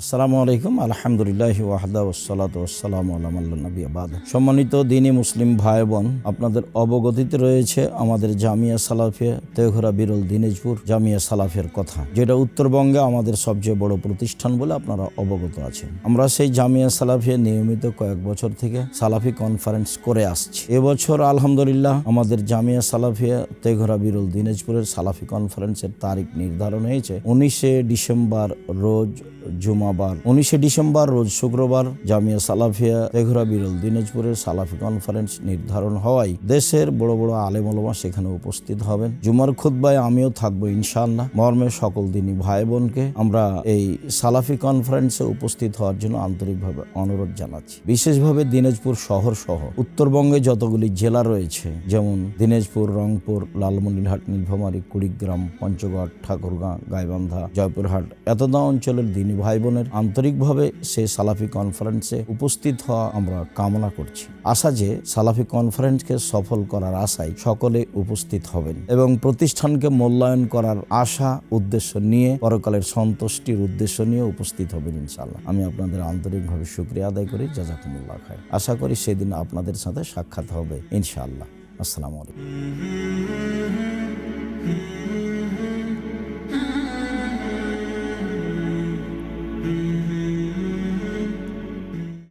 আসসালামু আলাইকুম, আলহামদুলিল্লাহ ওয়াহদা ওসালাত ওসালাম নবী আবাদ সম্মানিত দিনী মুসলিম ভাই বোন আপনাদের অবগতিতে রয়েছে আমাদের জামিয়া সালাফিয়া তেঘরা বিরল দিনাজপুর জামিয়া সালাফের কথা, যেটা উত্তরবঙ্গে আমাদের সবচেয়ে বড় প্রতিষ্ঠান বলে আপনারা অবগত আছেন। আমরা সেই জামিয়া সালাফিয়া নিয়মিত কয়েক বছর থেকে সালাফি কনফারেন্স করে আসছি। এবছর আলহামদুলিল্লাহ আমাদের জামিয়া সালাফিয়া তেঘরা বিরল দিনাজপুরের সালাফি কনফারেন্সের তারিখ নির্ধারণ হয়েছে, উনিশে ডিসেম্বর রোজ জুমাবার উনিশে ডিসেম্বর, রোজ শুক্রবার, জামিয়া সালাফিয়া তেঘরা বিরল দিনাজপুরের সালাফি কনফারেন্স নির্ধারণ হওয়ায় দেশের বড় বড় আলেম আলেমলমা সেখানে উপস্থিত হবেন। জুমার খুদ্বায় আমিও থাকব ইনশাআল্লাহ। মর্মে সকল দিনই ভাই বোনকে আমরা এই সালাফি কনফারেন্সে উপস্থিত হওয়ার জন্য আন্তরিকভাবে অনুরোধ জানাচ্ছি। বিশেষভাবে দিনাজপুর শহর সহ উত্তরবঙ্গে যতগুলি জেলা রয়েছে, যেমন দিনাজপুর, রংপুর, লালমনিরহাট, নীলফামারী, কুড়িগ্রাম, পঞ্চগড়, ঠাকুরগাঁ, গাইবান্ধা, জয়পুরহাট, এতদা অঞ্চলের দিনী ভাই বোনের আন্তরিকভাবে সে সালাফি কনফারেন্সে উপস্থিত হওয়া আমরা কামনা করছি। আশা যে সালাফি কনফারেন্সকে সফল করার আশায় সকলে উপস্থিত হবেন এবং প্রতিষ্ঠানকে মূল্যায়ন করার আশা, উদ্দেশ্য নিয়ে পরকালের সন্তুষ্টির উদ্দেশ্য নিয়ে উপস্থিত হবেন ইনশাল্লাহ আমি আপনাদের আন্তরিকভাবে শুক্রিয়া আদায় করি। যা জাজাকুমুল্লাহ খায় আশা করি সেদিন আপনাদের সাথে সাক্ষাৎ হবে ইনশাআল্লাহ। আসসালামু আলাইকুম।